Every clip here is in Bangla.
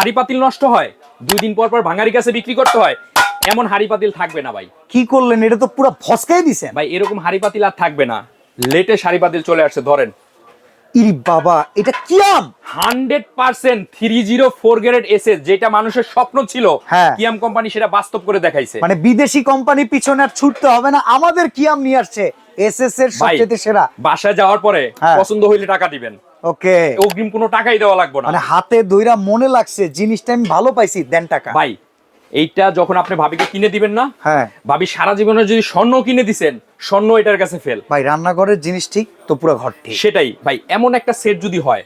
হাড়ি পাতিল নষ্ট হয় দুই দিন পর পর ভাঙারি কাছে বিক্রি করতে হয় এমন হাড়ি পাতিল থাকবে না ভাই। কি করলেন? এটা তো পুরো ফসকাই দিছেন। ভাই এরকম হাড়ি পাতিল আর থাকবে না। লেটে হাড়ি পাতিল চলে আসছে ধরেন। ইরি বাবা এটা কি আম? Hundred percent three zero four grade SS যেটা মানুষের স্বপ্ন ছিল। হ্যাঁ। কিয়াম কোম্পানি সেটা বাস্তব করে দেখাইছে। মানে বিদেশি কোম্পানি পিছনে আর ছুটতে হবে না আমাদের কি আম নিয়ে আসছে? এসএস এর সবচেয়ে সেরা। বাসায় যাওয়ার পরে হ্যাঁ। পছন্দ হইলে টাকা দিবেন। ওকে অগ্রিম কোনো টাকাই দেওয়া লাগবে না। মানে হাতে দইরা মনে লাগছে জিনিসটা আমি ভালো পাইছি দেন টাকা। ভাই এইটা যখন আপনি ভাবিকে কিনে দিবেন না হ্যাঁ। ভাবি সারা জীবনে যদি স্বর্ণ কিনে দিছেন স্বর্ণ এটার কাছে ফেল ভাই রান্নাঘরের জিনিস ঠিক তো পুরো ঘর ঠিক। সেটাই ভাই এমন একটা সেট যদি হয়।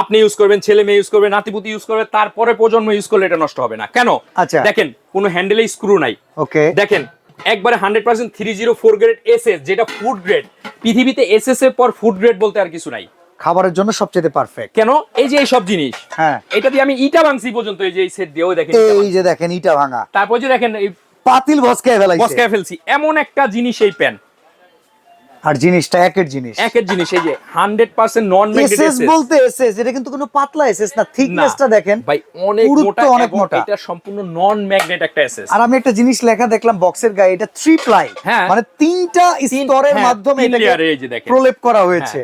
আপনি ইউজ করবেন ছেলে মেয়ে ইউজ করবে নাতিপুতি ইউজ করবে তারপরে প্রজন্ম ইউজ করলে এটা নষ্ট হবে না। কেন? আচ্ছা। দেখেন কোনো হ্যান্ডেলে স্ক্রু নাই। ওকে। দেখেন একবারে hundred percent three zero four grade S S যেটা ফুড গ্রেড পৃথিবীতে এস এস এর পর ফুড গ্রেড বলতে আর কিছু নাই। খাবারের জন্য সবচেয়ে পারফেক্ট কেন? এই যে এইসব জিনিস হ্যাঁ। এটা দিয়ে আমি ইটা ভাঙছি পর্যন্ত এই যে এই সেট দিয়েও দেখেন এই যে দেখেন ইটা ভাঙা। তারপর যে দেখেন এই পাতিল ভসকায় ফেলাইছে। বসকায় ফেলছি। এমন একটা জিনিস এই প্যান আর জিনিসটা একের জিনিস। একের জিনিস এই যে হান্ড্রেড পার্সেন্ট নন এসএস বলতে এসএস এটা কিন্তু কোনো পাতলা এসএস না থিকনেসটা দেখেন ভাই অনেক মোটা অনেক মোটা। এটা সম্পূর্ণ নন ম্যাগনেট একটা এসএস। আর আমি একটা জিনিস লেখা দেখলাম বক্সের গায়ে এটা থ্রি প্লাই হ্যাঁ। মানে তিনটা স্তরের হ্যাঁ, মাধ্যমে এটাকে এই। প্রলেপ করা হয়েছে।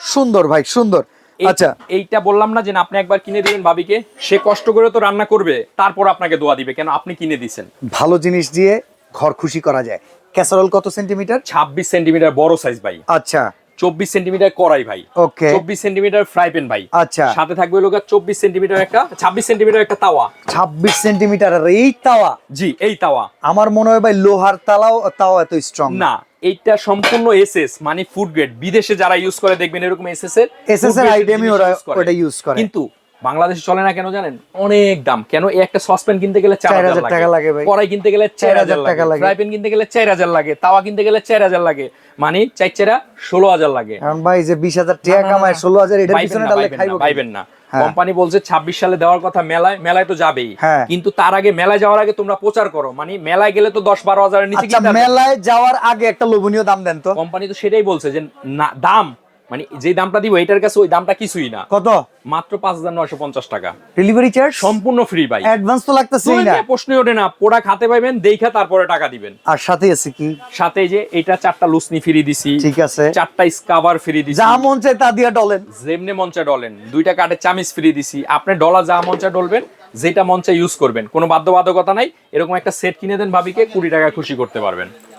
সুন্দর ভাই সুন্দর। আচ্ছা। এইটা বললাম না যে আপনি একবার কিনে দিবেন ভাবিকে। সে কষ্ট করে তো রান্না করবে তারপর আপনাকে দোয়া দিবে কেন আপনি কিনে দিছেন? ভালো জিনিস দিয়ে ঘর খুশি করা যায়। ক্যাসারোল কত সেন্টিমিটার? ছাব্বিশ সেন্টিমিটার বড় সাইজ ভাই। আচ্ছা। চব্বিশ সেন্টিমিটার কড়াই ভাই। ওকে। চব্বিশ সেন্টিমিটার ফ্রাই প্যান ভাই। আচ্ছা। সাথে থাকবে লোক চব্বিশ সেন্টিমিটার একটা ছাব্বিশ সেন্টিমিটার একটা তাওয়া। ছাব্বিশ সেন্টিমিটার এই তাওয়া? জি এই তাওয়া। আমার মনে হয় ভাই লোহার তালাও তাওয়া এত স্ট্রং না এইটা সম্পূর্ণ এসএস মানে ফুড গ্রেড বিদেশে যারা ইউজ করে দেখবেন এরকম এসএস এর এসএস এর আইটেমই ওরা ওটা ইউজ করে। কিন্তু বাংলাদেশে চলে না কেন জানেন? অনেক দাম। কেন? এই একটা সসপ্যান কিনতে গেলে চার 4,000 হাজার টাকা লাগে ভাই। কড়াই কিনতে গেলে চার হাজার 4,000 টাকা লাগে। ফ্রাই প্যান কিনতে গেলে চার হাজার লাগে। তাওয়া কিনতে গেলে চার হাজার লাগে। মানে চার চারা ষোলো হাজার লাগে। কারণ ভাই যে বিশ হাজার টাকা কামায়। ষোলো হাজার পাইবেন পিছনে ডালে খাইবো না, পাইবেন না। কোম্পানি বলছে ছাব্বিশ সালে দেওয়ার কথা মেলায় মেলায় তো যাবেই হ্যাঁ। কিন্তু তার আগে মেলায় যাওয়ার আগে তোমরা প্রচার করো মানে মেলায় গেলে তো দশ বারো হাজারের নিচে আচ্ছা। মেলায় যাওয়ার আগে একটা লোভনীয় দাম দেন তো কোম্পানি তো সেটাই বলছে যে না দাম মানে যে দামটা দিব এটার কাছে ওই দামটা কিছুই না। কত? মাত্র পাঁচ হাজার নয়শো পঞ্চাশ টাকা। ডেলিভারি চার্জ সম্পূর্ণ ফ্রি ভাই। অ্যাডভান্স তো লাগতেছেই না। প্রশ্নই ওঠে না পোড়া খাতে পাইবেন দেখা তারপরে টাকা দিবেন। আর সাথে আছে কি? সাথে যে এটা চারটা লুসনি ফ্রি দিছি ঠিক আছে। চারটা স্কাবার ফ্রি দিছি। যা মন চায় তা দিয়া ডলেন। যেমনে মঞ্চে ডলেন। দুইটা কাঠের চামিচ ফ্রি দিছি। আপনি ডলার যা মন মঞ্চে ডলবেন যেটা মঞ্চে ইউজ করবেন। কোনো বাধ্যবাধকতা নাই। এরকম একটা সেট কিনে দেন ভাবিকে কুড়ি টাকা খুশি করতে পারবেন।